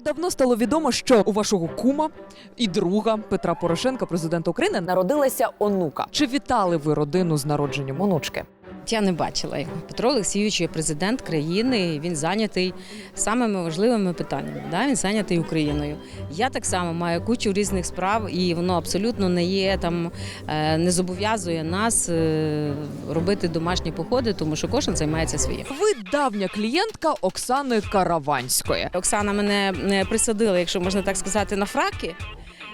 давно стало відомо, що у вашого кума і друга Петра Порошенка, президента України, Народилася онука. чи вітали ви родину з народженням? Онучки. Я не бачила його. Петро Олексійович є президент країни. Він зайнятий самими важливими питаннями. Да? Він зайнятий Україною. Я так само маю кучу різних справ, і воно абсолютно не є там, е, не зобов'язує нас е, робити домашні походи, тому що кожен займається своїм. Ви давня клієнтка Оксани Караванської. Оксана мене е, присадила, якщо можна так сказати, на фраки.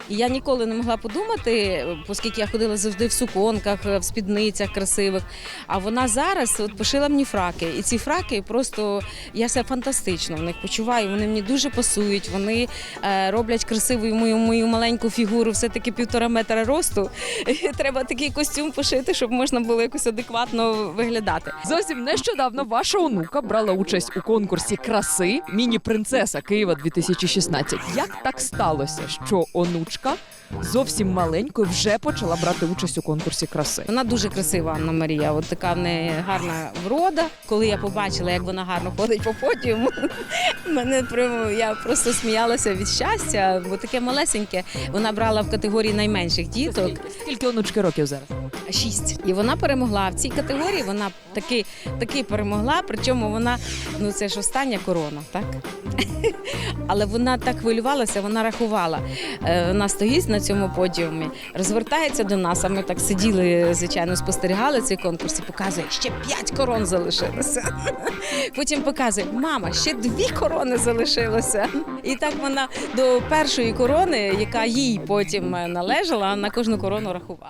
Я ніколи не могла подумати, оскільки я ходила завжди в суконках, в спідницях красивих. А вона зараз от пошила мені фраки. І ці фраки просто я себе фантастично в них почуваю. Вони мені дуже пасують. Вони е, роблять красивою мою мою маленьку фігуру, все-таки півтора метра росту. І треба такий костюм пошити, щоб можна було якось адекватно виглядати. Зовсім нещодавно ваша онука брала участь у конкурсі краси Міні-принцеса Києва 2016. Як так сталося, що дочка зовсім маленькою вже почала брати участь у конкурсі краси. Вона дуже красива Анна Марія. От така в неї гарна врода. Коли я побачила, як вона гарно ходить по подіуму, мене прямо я просто сміялася від щастя, бо таке малесеньке. Вона брала в категорії найменших діток. Скільки онучки років зараз? Шість. І вона перемогла в цій категорії. Вона таки таки перемогла. Причому вона ну це ж остання корона, так але вона так хвилювалася. Вона рахувала. Е, вона 90 гість на цьому подіумі розвертається до нас. А ми так сиділи, звичайно, спостерігали цей конкурс і показує, ще п'ять корон залишилося. Потім показує, мама, ще дві корони залишилося. І так вона до першої корони, яка їй потім належала, на кожну корону рахувала.